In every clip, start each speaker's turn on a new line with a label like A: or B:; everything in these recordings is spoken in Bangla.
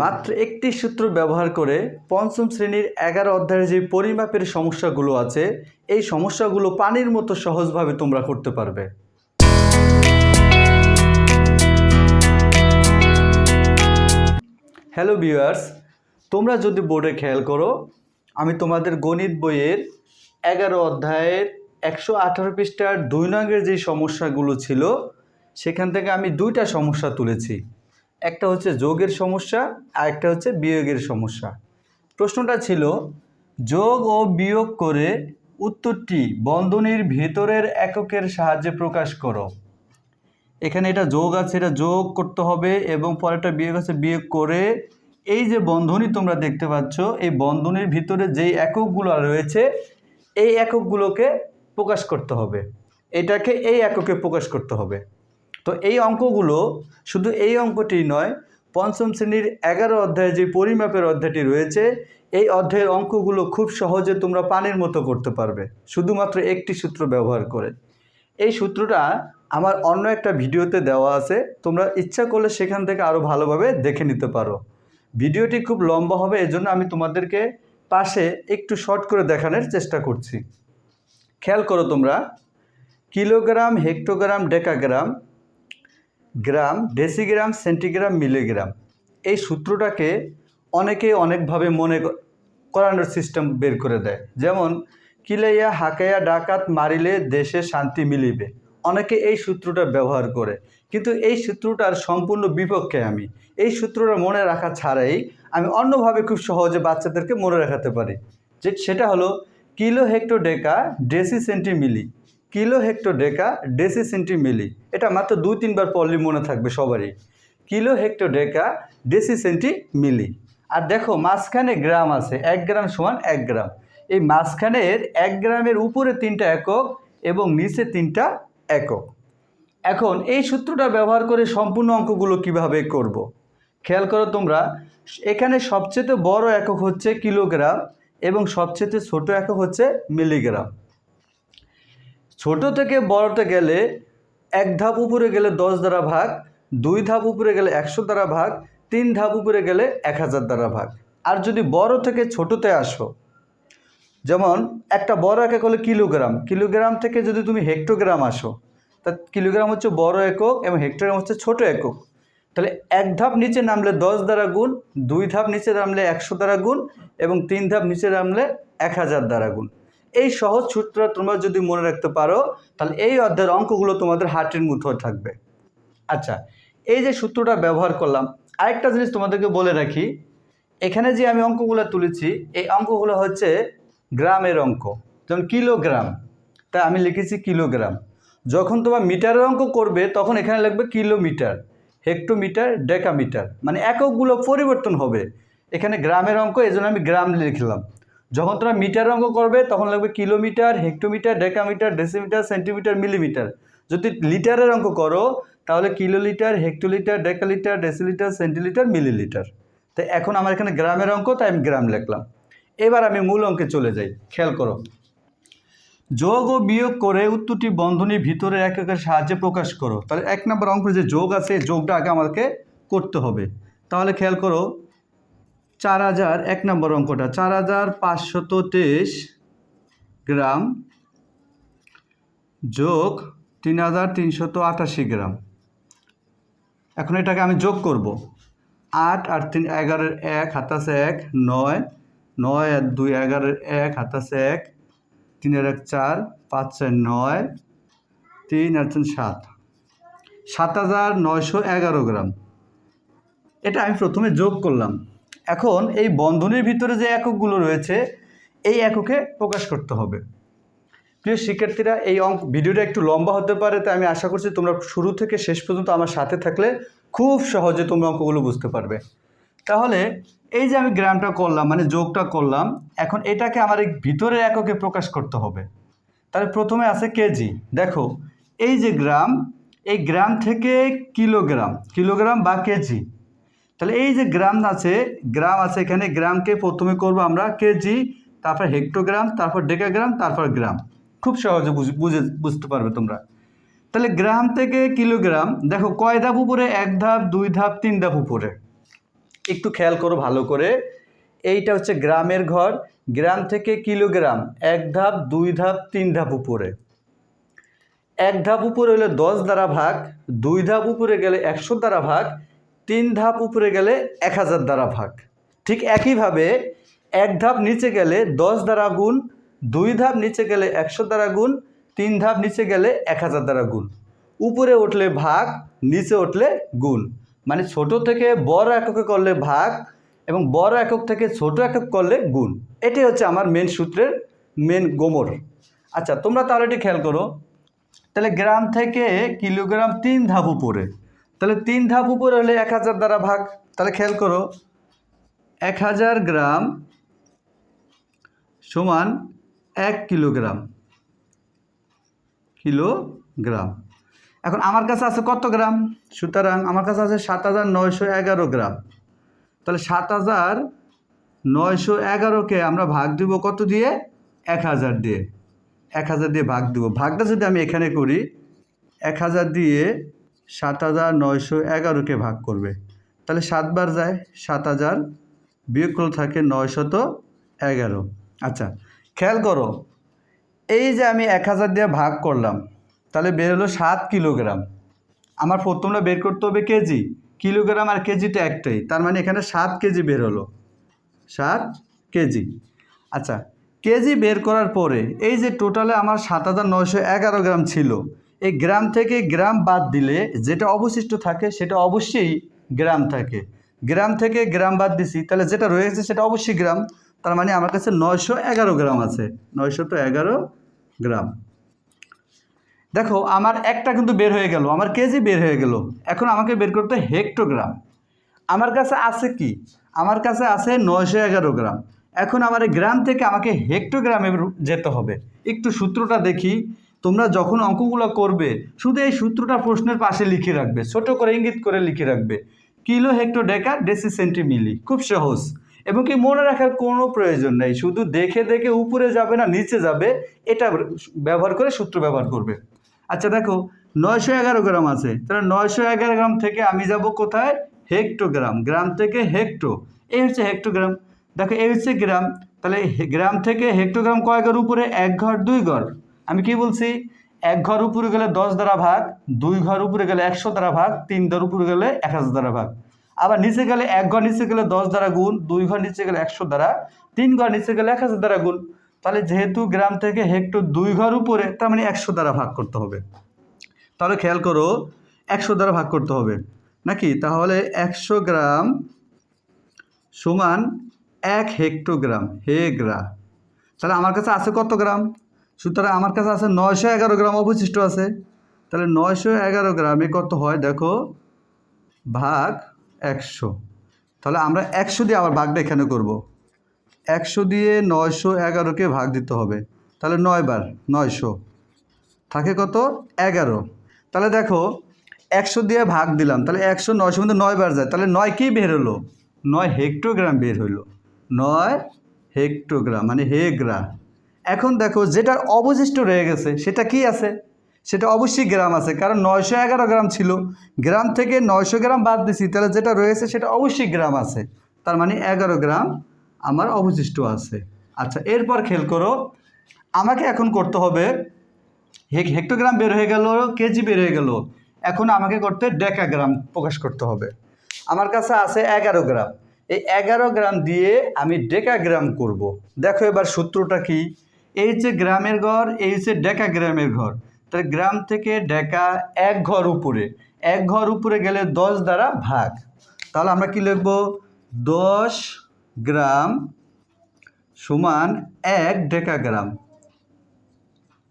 A: মাত্র একটি সূত্র ব্যবহার করে পঞ্চম শ্রেণির এগারো অধ্যায়ের যে পরিমাপের সমস্যাগুলো আছে, এই সমস্যাগুলো পানির মতো সহজভাবে তোমরা করতে পারবে। হ্যালো ভিউয়ার্স তোমরা যদি বোর্ডে খেয়াল করো, আমি তোমাদের গণিত বইয়ের এগারো অধ্যায়ের একশো আঠারো পৃষ্ঠার দুই নঙ্গের যে সমস্যাগুলো ছিল, সেখান থেকে আমি দুইটা সমস্যা তুলেছি। একটা হচ্ছে যোগের সমস্যা, আর একটা হচ্ছে বিয়োগের সমস্যা। প্রশ্নটা ছিল, যোগ ও বিয়োগ করে উত্তরটি বন্ধনীর ভেতরের এককের সাহায্যে প্রকাশ করো। এখানে এটা যোগ আছে, এটা যোগ করতে হবে, এবং পরেরটা বিয়োগ আছে, বিয়োগ করে। এই যে বন্ধনী তোমরা দেখতে পাচ্ছ, এই বন্ধনীর ভিতরে যেই এককগুলো রয়েছে, এই এককগুলোকে প্রকাশ করতে হবে। এটাকে এই এককে প্রকাশ করতে হবে। তো এই অঙ্কগুলো শুধু এই অঙ্কটি নয়, পঞ্চম শ্রেণির এগারো অধ্যায়ে যে পরিমাপের অধ্যায়টি রয়েছে, এই অধ্যায়ের অঙ্কগুলো খুব সহজে তোমরা পানির মতো করতে পারবে, শুধুমাত্র একটি সূত্র ব্যবহার করে। এই সূত্রটা আমার অন্য একটা ভিডিওতে দেওয়া আছে, তোমরা ইচ্ছা করলে সেখান থেকে আরও ভালোভাবে দেখে নিতে পারো। ভিডিওটি খুব লম্বা হবে, এজন্য আমি তোমাদেরকে পাশে একটু শর্ট করে দেখানোর চেষ্টা করছি। খেয়াল করো তোমরা, kilogram, hectogram, decagram gram, decigram, centigram, milligram. এই সূত্রটাকে অনেকে অনেকভাবে মনে করানোর সিস্টেম বের করে দেয়। যেমন, কিলাইয়া, হাকাইয়া, ডাকাত মারিলে দেশে শান্তি মিলিবে। অনেকে এই সূত্রটা ব্যবহার করে। কিন্তু এই সূত্রটার সম্পূর্ণ বিপক্ষে আমি। এই সূত্রটা মনে রাখা ছাড়াই আমি অন্যভাবে খুব সহজে বাচ্চাদেরকে মনে রাখাতে পারি। যে, সেটা হলো, kilo hecto deca deci centi milli kilo hector deca deci centi milli এটা মাত্র দুই, তিনবার পড়লে মনে থাকবে সবারই। Kilo hector deca deci centi milli আর দেখো, মাঝখানে গ্রাম আছে, এক গ্রাম সমান এক গ্রাম। এই মাঝখানের এক গ্রামের উপরে তিনটা একক এবং নিচে তিনটা একক। এখন এই সূত্রটা ব্যবহার করে সম্পূর্ণ অঙ্কগুলো কীভাবে করব। খেয়াল করো তোমরা, এখানে সবচেয়ে বড় একক হচ্ছে কিলোগ্রাম এবং সবচেয়ে ছোট একক হচ্ছে মিলিগ্রাম। ছোট থেকে বড়তে গেলে এক ধাপ উপরে গেলে দশ দ্বারা ভাগ, দুই ধাপ উপরে গেলে একশো দ্বারা ভাগ, তিন ধাপ উপরে গেলে এক হাজার দ্বারা ভাগ। আর যদি বড় থেকে ছোটোতে আসো, যেমন একটা বড় একক হলো কিলোগ্রাম কিলোগ্রাম থেকে যদি তুমি হেক্টোগ্রাম আসো, তা কিলোগ্রাম হচ্ছে বড় একক এবং হেক্টোগ্রাম হচ্ছে ছোট একক। তাহলে এক ধাপ নিচে নামলে দশ দ্বারা গুণ, দুই ধাপ নিচে নামলে একশো দ্বারা গুণ এবং তিন ধাপ নিচে নামলে এক হাজার দ্বারা গুণ। এই সহজ সূত্রটা তোমরা যদি মনে রাখতে পারো, তাহলে এই অধ্যায়ের অঙ্কগুলো তোমাদের হার্টের মুঠোয় থাকবে। আচ্ছা এই যে সূত্রটা ব্যবহার করলাম, আরেকটা জিনিস তোমাদেরকে বলে রাখি, এখানে যে আমি অঙ্কগুলো তুলেছি, এই অঙ্কগুলো হচ্ছে গ্রামের অঙ্ক। যেমন কিলোগ্রাম তাই আমি লিখেছি কিলোগ্রাম। যখন তোমার মিটারের অঙ্ক করবে, তখন এখানে লাগবে কিলোমিটার, হেক্টোমিটার, ডেকামিটার মানে এককগুলো পরিবর্তন হবে। এখানে গ্রামের অঙ্ক এই আমি গ্রাম লিখলাম। যখন তোমরা মিটার অঙ্ক করবে, তখন লাগবে kilometre, hectometre, decametre, decimetre, centimetre, millimetre. যদি লিটারের অঙ্ক করো, তাহলে kilolitre, hectolitre, decalitre, decilitre, centilitre, millilitre. তো এখন আমার এখানে গ্রামের অঙ্ক, তাই আমি গ্রাম লিখলাম। এবার আমি মূল অঙ্কে চলে যাই, খেয়াল করো। যোগ ও বিয়োগ করে উত্তরটি বন্ধনীর ভিতরে এককের সাহায্যে প্রকাশ করো। তাহলে এক নম্বর অঙ্ক যে যোগ আছে যোগটা আগে আমাকে করতে হবে। তাহলে খেয়াল করো চার হাজার, এক নম্বর অঙ্কটা, চার হাজার পাঁচশত তেইশ গ্রাম যোগ তিন হাজার তিনশত আটাশি গ্রাম। এখন এটাকে আমি যোগ করব। আট আর তিন, এগারোর এক, হাতাশে এক, নয় নয় আর দুই, এগারোর এক, হাতাশে এক, তিনের এক চার পাঁচ চার নয়, তিন আর তিন সাত। সাত হাজার নয়শো এগারো গ্রাম। এটা আমি প্রথমে যোগ করলাম। এখন এই বন্ধনীর ভিতরে যে এককগুলো রয়েছে, এই এককে প্রকাশ করতে হবে। প্রিয় শিক্ষার্থীরা, এই অঙ্ক ভিডিওটা একটু লম্বা হতে পারে, তাই আমি আশা করছি তোমরা শুরু থেকে শেষ পর্যন্ত আমার সাথে থাকলে খুব সহজে তোমরা অঙ্কগুলো বুঝতে পারবে। তাহলে এই যে আমি গ্রামটা করলাম মানে যোগটা করলাম, এখন এটাকে আমার এই ভিতরের এককে প্রকাশ করতে হবে। তাহলে প্রথমে আছে কেজি দেখো, এই যে গ্রাম, এই গ্রাম থেকে কিলোগ্রাম কিলোগ্রাম বা কেজি তাহলে এই যে গ্রাম আছে গ্রাম আছে এখানে, গ্রামকে প্রথমে করব আমরা কেজি তারপর হেক্টোগ্রাম তারপর ডেকাগ্রাম তারপর গ্রাম খুব সহজে বুঝ- বুঝে, বুঝতে পারবে তোমরা। তাহলে গ্রাম থেকে কিলোগ্রাম দেখো কয় ধাপ উপরে? এক ধাপ, দুই ধাপ, তিন ধাপ উপরে। একটু খেয়াল করো ভালো করে। এইটা হচ্ছে গ্রামের ঘর। গ্রাম থেকে কিলোগ্রাম এক ধাপ, দুই ধাপ, তিন ধাপ উপরে। এক ধাপ উপরে হলে দশ দ্বারা ভাগ, দুই ধাপ উপরে গেলে একশো দ্বারা ভাগ তিন ধাপ উপরে গেলে এক হাজার দ্বারা ভাগ। ঠিক একইভাবে এক ধাপ নিচে গেলে দশ দ্বারা গুণ, দুই ধাপ নিচে গেলে একশো দ্বারা গুণ, তিন ধাপ নিচে গেলে এক হাজার দ্বারা গুণ। উপরে উঠলে ভাগ, নিচে উঠলে গুণ। মানে ছোট থেকে বড় এককে করলে ভাগ এবং বড় একক থেকে ছোট একক করলে গুণ। এটাই হচ্ছে আমার মেন সূত্রের মেন গোমর। আচ্ছা তোমরা তাহলে এটি খেয়াল করো। তাহলে গ্রাম থেকে কিলোগ্রাম তিন ধাপ উপরে। তাহলে তিন ধাপ উপরে হলে এক হাজার দ্বারা ভাগ, তাহলে খেয়াল করো, এক হাজার গ্রাম সমান এক কিলোগ্রাম কিলোগ্রাম। এখন আমার কাছে আছে কত গ্রাম? সুতরাং আমার কাছে আছে সাত হাজার নয়শো এগারো গ্রাম। তাহলে সাত হাজার নয়শো এগারোকে আমরা ভাগ দিব কত দিয়ে? এক হাজার দিয়ে। এক হাজার দিয়ে ভাগ দিব। ভাগটা যদি আমি এখানে করি, এক হাজার দিয়ে সাত হাজার নয়শো এগারোকে ভাগ করবে। তাহলে সাতবার যায়, সাত হাজার, বিয়োগ করে থাকে নয়শত এগারো। আচ্ছা খেয়াল করো, এই যে আমি এক হাজার দিয়ে ভাগ করলাম, তাহলে বের হলো সাত কিলোগ্রাম। আমার প্রথমটা বের করতে হবে কেজি। কিলোগ্রাম আর কেজিটা একটাই, তার মানে এখানে সাত কেজি বের হলো। সাত কেজি। আচ্ছা কেজি বের করার পরে এই যে টোটালে আমার সাত হাজার নয়শো এগারো গ্রাম ছিল এই গ্রাম থেকে গ্রাম বাদ দিলে যেটা অবশিষ্ট থাকে সেটা অবশ্যই গ্রাম থাকে। গ্রাম থেকে গ্রাম বাদ দিছি, তাহলে যেটা রয়েছে সেটা অবশ্যই গ্রাম। তার মানে আমার কাছে নয়শো এগারো গ্রাম আছে, নয়শো তো এগারো গ্রাম। দেখো, আমার একটা কিন্তু বের হয়ে গেল, আমার কেজি বের হয়ে গেল। এখন আমাকে বের করতে হেক্টোগ্রাম। আমার কাছে আছে কি? আমার কাছে আছে নয়শো এগারো গ্রাম। এখন আমার গ্রাম থেকে আমাকে হেক্টোগ্রামে যেতে হবে। একটু সূত্রটা দেখি। তোমরা যখন অঙ্কগুলো করবে, শুধু এই সূত্রটা প্রশ্নের পাশে লিখে রাখবে, ছোট করে ইঙ্গিত করে লিখে রাখবে। Kilo hecto deca deci centi milli খুব সহজ। এবং কি মনে রাখার কোনো প্রয়োজন নেই, শুধু দেখে দেখে উপরে যাবে না, নিচে যাবে, এটা ব্যবহার করে সূত্র ব্যবহার করবে। আচ্ছা দেখো, নয়শো এগারো গ্রাম আছে, তাহলে নয়শো এগারো গ্রাম থেকে আমি যাব কোথায়? হেক্টোগ্রাম, গ্রাম থেকে হেক্টো। এই হচ্ছে হেক্টোগ্রাম। দেখো, এই হচ্ছে গ্রাম। তাহলে গ্রাম থেকে হেক্টোগ্রাম কয় ঘর উপরে? এক ঘর, দুই ঘর। আমি কি বলছি? এক ঘর উপরে গেলে দশ দ্বারা ভাগ, দুই ঘর উপরে গেলে একশো দ্বারা ভাগ, তিন ঘর উপরে গেলে এক হাজার দ্বারা ভাগ। আবার নিচে গেলে এক ঘর নিচে গেলে দশ দ্বারা গুণ, দুই ঘর নিচে গেলে একশো দ্বারা, তিন ঘর নিচে গেলে এক হাজার দ্বারা গুণ। তাহলে যেহেতু গ্রাম থেকে হেক্টো দুই ঘর উপরে, তার মানে একশো দ্বারা ভাগ করতে হবে। তাহলে খেয়াল করো, একশো দ্বারা ভাগ করতে হবে। নাকি? তাহলে একশো গ্রাম সমান এক হেক্টোগ্রাম, হে গ্রা তাহলে আমার কাছে আছে কত গ্রাম? সুতরাং আমার কাছে আছে নয়শো এগারো গ্রাম অবশিষ্ট আছে। তাহলে নয়শো এগারো গ্রামে কত হয়? দেখো, ভাগ একশো। তাহলে আমরা একশো দিয়ে আবার ভাগটা এখানে করব। একশো দিয়ে নয়শো এগারোকে ভাগ দিতে হবে। তাহলে নয় বার নয়শো। থাকে কত? এগারো। তাহলে দেখো, একশো দিয়ে ভাগ দিলাম। তাহলে একশো, নয়শো মধ্যে নয় বার যায়। তাহলে নয় কী বের হলো? নয় হেক্টোগ্রাম বের হইল নয় হেক্টোগ্রাম মানে হেগ্রা এখন দেখো যেটার অবশিষ্ট রয়ে গেছে, সেটা কি আছে? সেটা অবশ্যই গ্রাম আছে, কারণ নয়শো এগারো গ্রাম ছিল। গ্রাম থেকে নয়শো গ্রাম বাদ দিছি, তাহলে যেটা রয়েছে সেটা অবশ্যই গ্রাম আছে। তার মানে এগারো গ্রাম আমার অবশিষ্ট আছে। আচ্ছা এরপর খেল করো, আমাকে এখন করতে হবে, হেক, হেক্টোগ্রাম বের হয়ে গেল, কেজি বের হয়ে গেল। এখন আমাকে করতে ডেকাগ্রাম প্রকাশ করতে হবে। আমার কাছে আছে এগারো গ্রাম। এই এগারো গ্রাম দিয়ে আমি ডেকাগ্রাম করব। দেখো এবার সূত্রটা কি? এই হচ্ছে গ্রামের ঘর, এই হচ্ছে ডেকা গ্রামের ঘর তাহলে গ্রাম থেকে ডেকা এক ঘর উপরে, এক ঘর উপরে গেলে দশ দ্বারা ভাগ। তাহলে আমরা কি লিখব? দশ গ্রাম সমান এক ডেকা গ্রাম।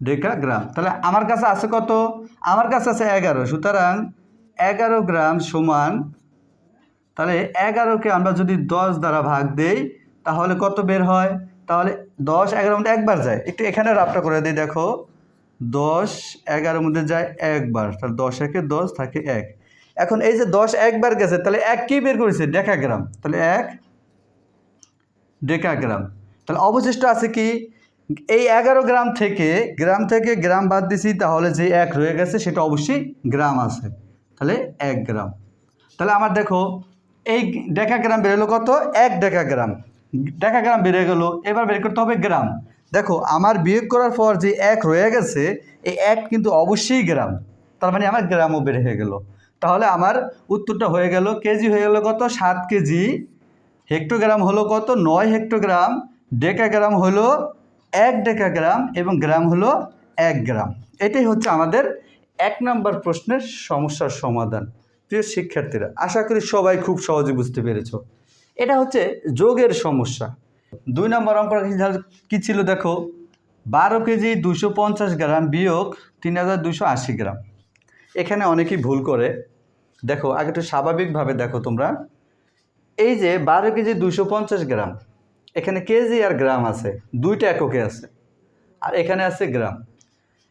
A: ডেকা গ্রাম। তাহলে আমার কাছে আছে কত? আমার কাছে আছে এগারো। সুতরাং এগারো গ্রাম সমান, তাহলে এগারোকে আমরা যদি দশ দ্বারা ভাগ দেই, তাহলে কত বের হয়? তাহলে দশ এগারোর মধ্যে একবার যায়। একটু এখানে রাপটা করে দিই, দেখো। দশ এগারোর মধ্যে যায় একবার, তাহলে দশ একে দশ থাকে এক। এখন এই যে দশ একবার গেছে, তাহলে এক কি বের করেছে? ডেকাগ্রাম। তাহলে এক ডেকাগ্রাম। তাহলে অবশিষ্ট আছে কি? এই এগারো গ্রাম থেকে গ্রাম থেকে গ্রাম বাদ দিছি, তাহলে যে এক রয়ে গেছে, সেটা অবশ্যই গ্রাম আছে। তাহলে এক গ্রাম। তাহলে আমার দেখো, এই ডেকাগ্রাম বেরোলো কত? এক ডেকাগ্রাম। ডেকাগ্রাম বেড়ে গেল, এবার বের করতে হবে গ্রাম। দেখো, আমার বিয়োগ করার পর যে এক রয়ে গেছে, এই এক কিন্তু অবশ্যই গ্রাম। তার মানে আমার গ্রামও বের হয়ে গেল। তাহলে আমার উত্তরটা হয়ে গেল, কেজি হয়ে গেল কত? সাত কেজি। হেক্টোগ্রাম হলো কত? নয় হেক্টোগ্রাম। ডেকাগ্রাম হলো এক ডেকাগ্রাম এবং গ্রাম হলো এক গ্রাম। এটাই হচ্ছে আমাদের এক নম্বর প্রশ্নের সমস্যার সমাধান। প্রিয় শিক্ষার্থীরা, আশা করি সবাই খুব সহজে বুঝতে পেরেছ। এটা হচ্ছে যোগের সমস্যা। দুই নম্বর অঙ্ক কী ছিল দেখো? বারো কেজি দুশো পঞ্চাশ গ্রাম বিয়োগ তিন হাজার দুশো আশি গ্রাম। এখানে অনেকেই ভুল করে। দেখো, আগে একটু স্বাভাবিকভাবে দেখো তোমরা। এই যে বারো কেজি দুশো পঞ্চাশ গ্রাম, এখানে কেজি আর গ্রাম আছে, দুইটা এককে আছে। আর এখানে আছে গ্রাম।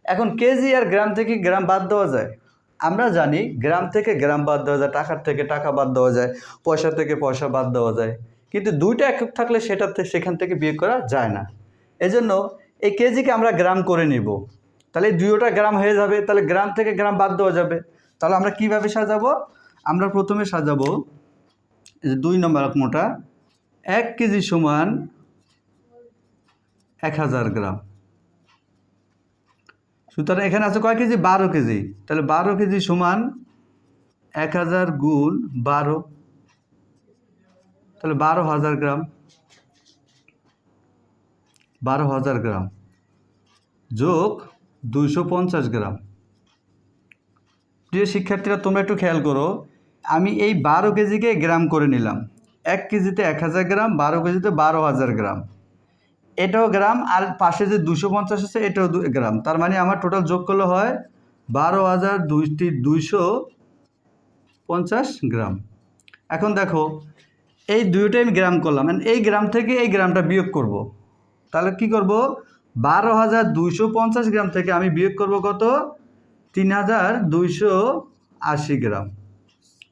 A: এখন কেজি আর গ্রাম থেকে গ্রাম বাদ দেওয়া যায়। আমরা জানি গ্রাম থেকে গ্রাম বাদ দেওয়া যায়, টাকার থেকে টাকা বাদ দেওয়া যায়, পয়সা থেকে পয়সা বাদ দেওয়া যায়। কিন্তু দুইটা একক থাকলে সেটাতে সেখান থেকে বিয়ে করা যায় না। এজন্য এই কেজিকে আমরা গ্রাম করে নিব। তাহলে দুইটা গ্রাম হয়ে যাবে, তাহলে গ্রাম থেকে গ্রাম বাদ দেওয়া যাবে। তাহলে আমরা কীভাবে সাজাবো? আমরা প্রথমে সাজাবো যে দুই নম্বর মোটা, এক কেজি সমান এক হাজার গ্রাম। সুতরাং এখানে আছে কয় কেজি? বারো কেজি। তাহলে বারো কেজি সমান এক হাজার গুণ বারো। তাহলে বারো হাজার গ্রাম। বারো হাজার গ্রাম। যোগ দুইশো পঞ্চাশ গ্রাম। প্রিয় শিক্ষার্থীরা, তোমরা একটু খেয়াল করো, আমি এই বারো কেজিকে গ্রাম করে নিলাম। এক কেজিতে এক হাজার গ্রাম, বারো কেজিতে বারো হাজার গ্রাম। এটাও গ্রাম, আর পাশে যে দুশো পঞ্চাশ আছে, এটাও গ্রাম। তার মানে আমার টোটাল যোগ করলে হয় বারো হাজার দুইটি দুইশো পঞ্চাশ গ্রাম। এখন দেখো, এই দুইটাই আমি গ্রাম করলাম। এই গ্রাম থেকে এই গ্রামটা বিয়োগ করব। তাহলে কি করব? বারো হাজার দুইশো পঞ্চাশ গ্রাম থেকে আমি বিয়োগ করব কত? তিন হাজার দুইশো আশি গ্রাম।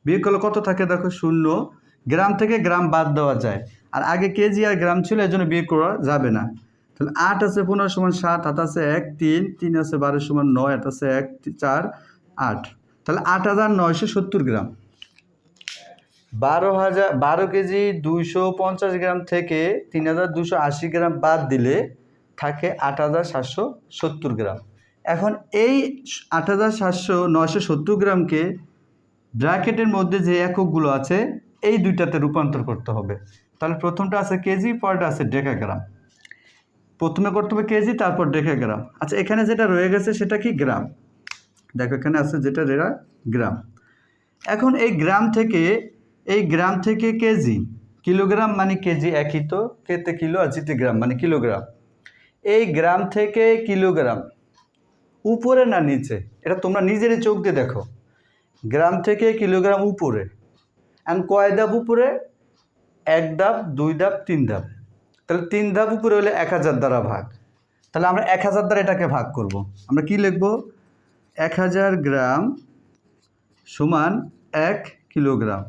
A: বিয়োগ করলে কত থাকে? দেখো, শূন্য। গ্রাম থেকে গ্রাম বাদ দেওয়া যায়। আর আগে কেজি আর গ্রাম ছিল এর জন্য বিয়োগ করা যাবে না। তাহলে আট আছে পনেরো সমান সাত হাত আছে এক, তিন তিন আছে বারো সমান নয় হাত আছে এক, চার, আট। তাহলে আট হাজার নয়শো সত্তর গ্রাম। বারো হাজার, বারো কেজি দুইশো পঞ্চাশ গ্রাম থেকে তিন হাজার দুশো আশি গ্রাম বাদ দিলে থাকে আট হাজার সাতশো সত্তর গ্রাম। এখন এই আট হাজার সাতশো নয়শো সত্তর গ্রামকে ব্র্যাকেটের মধ্যে যে এককগুলো আছে এই দুইটাতে রূপান্তর করতে হবে। তাহলে প্রথমটা আছে কেজি পরটা আছে ডেকাগ্রাম। প্রথমে করতে হবে কেজি, তারপর ডেকাগ্রাম। আচ্ছা এখানে যেটা রয়ে গেছে সেটা কি? গ্রাম। দেখো, এখানে আছে যেটা রেরা গ্রাম। এখন এই গ্রাম থেকে, এই গ্রাম থেকে কেজি, কিলোগ্রাম মানে কেজি একই তো? কেতে কিলো আর জিতে গ্রাম মানে কিলোগ্রাম। এই গ্রাম থেকে কিলোগ্রাম, উপরে না নিচে? এটা তোমরা নিজেরই চোখ দিয়ে দেখো। গ্রাম থেকে কিলোগ্রাম উপরে। এখন কয় ধাপ উপরে? এক ধাপ, দুই ধাপ, তিন ধাপ। তাহলে তিন ধাপ উপরে হলে এক হাজার দ্বারা ভাগ। তাহলে আমরা এক হাজার দ্বারা এটাকে ভাগ করব। আমরা কি লিখব? এক হাজার গ্রাম সমান এক কিলোগ্রাম।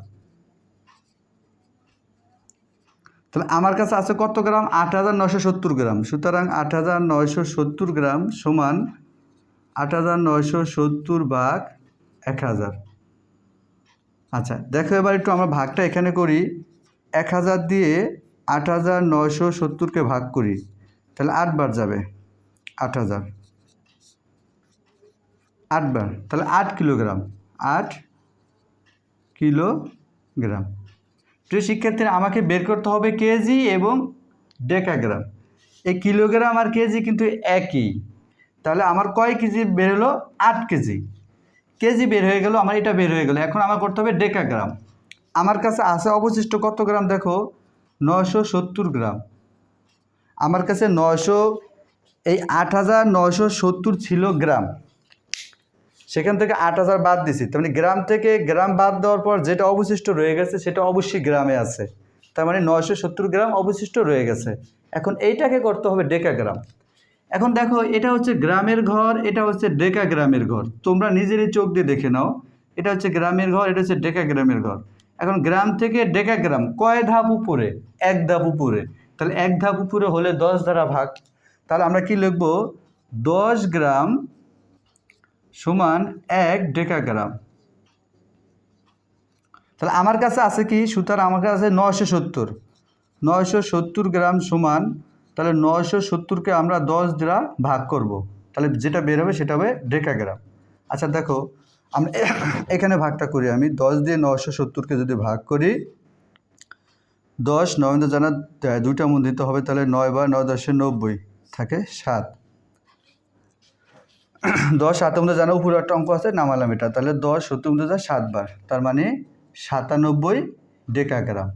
A: তাহলে আমার কাছে আছে কত গ্রাম? আট হাজার নয়শো সত্তর গ্রাম। সুতরাং আট হাজার নয়শো সত্তর গ্রাম সমান আট হাজার নয়শো সত্তর ভাগ এক হাজার। আচ্ছা দেখো এবার একটু আমরা ভাগটা এখানে করি। এক হাজার দিয়ে আট হাজার নয়শো সত্তরকে ভাগ করি, তাহলে আটবার যাবে, আট হাজার। আটবার তাহলে আট কিলোগ্রাম আট কিলোগ্রাম। প্রিয় শিক্ষার্থীরা, আমাকে বের করতে হবে কেজি এবং ডেকাগ্রাম। এই কিলোগ্রাম আর কেজি কিন্তু একই, তাহলে আমার কয় কেজি বের হলো? আট কেজি। কেজি বের হয়ে গেল, আমার এটা বের হয়ে গেল। এখন আমার করতে হবে ডেকাগ্রাম। আমার কাছে আছে অবশিষ্ট কত গ্রাম দেখো? নশো সত্তর গ্রাম। আমার কাছে নশো এই আট হাজার নশো সত্তর ছিল গ্রাম। সেখান থেকে আট হাজার বাদ দিছি। তার মানে গ্রাম থেকে গ্রাম বাদ দেওয়ার পর যেটা অবশিষ্ট রয়ে গেছে, সেটা অবশ্যই গ্রামে আছে। তার মানে নশো সত্তর গ্রাম অবশিষ্ট রয়ে গেছে। এখন এইটাকে করতে হবে ডেকাগ্রাম। এখন দেখো, এটা হচ্ছে গ্রামের ঘর, এটা হচ্ছে ডেকা গ্রামের ঘর। তোমরা নিজেরই চোখ দিয়ে দেখে নাও। এটা হচ্ছে গ্রামের ঘর, এটা হচ্ছে ডেকা গ্রামের ঘর। এখন গ্রাম থেকে ডেকা গ্রাম, কয় ধাপ উপরে? এক ধাপ উপরে। তাহলে এক ধাপ উপরে হলে দশ দ্বারা ভাগ। তাহলে আমরা কি লিখব? দশ গ্রাম সমান এক ডেকা গ্রাম। তাহলে আমার কাছে আছে কি? সুতরাং আমার কাছে নয়শো সত্তর। নয়শো সত্তর গ্রাম সমান তাহলে নয়শো সত্তরকে আমরা দশ দ্বারা ভাগ করব। তাহলে যেটা বের হবে সেটা হবে ডেকাগ্রাম। আচ্ছা দেখো, আমরা এখানে ভাগটা করি আমি। দশ দিয়ে নশো সত্তরকে যদি ভাগ করি, দশ নবেন্দ্র জানা দুইটা মধ্যে দিতে হবে, তাহলে নয় বা নয় দশে নব্বই থাকে সাত। দশ মধ্যে জানা উপরে একটা অঙ্ক আছে, নামালাম এটা। তাহলে দশ, সত্তর যা সাতবার তার মানে সাতানব্বই ডেকাগ্রাম।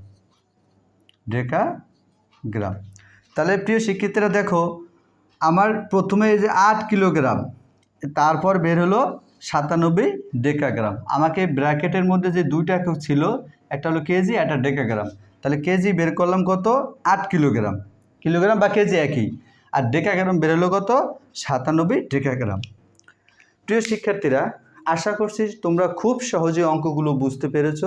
A: ডেকাগ্রাম। তাহলে প্রিয় শিক্ষিতরা দেখো, আমার প্রথমে এই যে আট কিলোগ্রাম, তারপর বের হলো সাতানব্বই ডেকাগ্রাম। আমাকে ব্র্যাকেটের মধ্যে যে দুইটা একক ছিল, একটা হলো কেজি, একটা ডেকাগ্রাম। তাহলে কেজি বের করলাম কত? আট কিলোগ্রাম। কিলোগ্রাম বা কেজি একই। আর ডেকাগ্রাম বের হলো কত? সাতানব্বই ডেকাগ্রাম। প্রিয় শিক্ষার্থীরা, আশা করছি তোমরা খুব সহজে অঙ্কগুলো বুঝতে পেরেছ।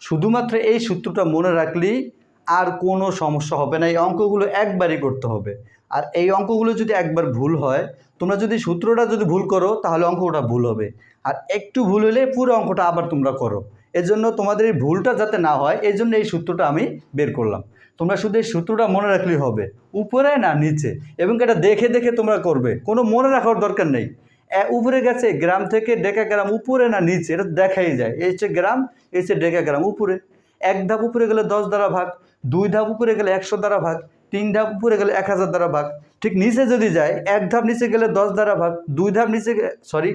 A: শুধুমাত্র এই সূত্রটা মনে রাখলেই আর কোনো সমস্যা হবে না। এই অঙ্কগুলো একবারই করতে হবে। আর এই অঙ্কগুলো যদি একবার ভুল হয়, তোমরা যদি সূত্রটা যদি ভুল করো, তাহলে অঙ্কটা ভুল হবে। আর একটু ভুল হলে পুরো অঙ্কটা আবার তোমরা করো। এজন্য তোমাদের এই ভুলটা যাতে না হয় এই জন্য এই সূত্রটা আমি বের করলাম। তোমরা শুধু এই সূত্রটা মনে রাখলেই হবে। উপরে না নিচে। এবং এটা দেখে দেখে তোমরা করবে। কোনো মনে রাখার দরকার নেই। উপরে গেছে, গ্রাম থেকে ডেকা গ্রাম, উপরে না নিচে। এটা দেখাই যায়। এই হচ্ছে গ্রাম, এই হচ্ছে ডেকা গ্রাম, উপরে। এক ধাপ উপরে গেলে দশ দ্বারা ভাগ, দুই ধাপ উপরে গেলে একশো দ্বারা ভাগ, তিন ধাপ উপরে গেলে এক হাজার দ্বারা ভাগ। ঠিক নিচে যদি যায়, এক ধাপ নিচে গেলে দশ দ্বারা ভাগ, দুই ধাপ নিচে সরি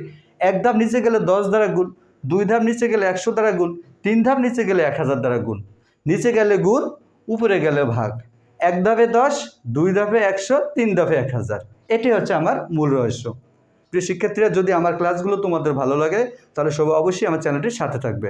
A: এক ধাপ নিচে গেলে দশ দ্বারা গুণ, দুই ধাপ নিচে গেলে একশো দ্বারা গুণ, তিন ধাপ নিচে গেলে এক হাজার দ্বারা গুণ। নিচে গেলে গুণ, উপরে গেলে ভাগ। এক ধাপে দশ, দুই ধাপে একশো, তিন ধাপে এক হাজার। এটি হচ্ছে আমার মূল রহস্য। প্রিয় শিক্ষার্থীরা, যদি আমার ক্লাসগুলো তোমাদের ভালো লাগে, তাহলে সবাই অবশ্যই আমার চ্যানেলটির সাথে থাকবে।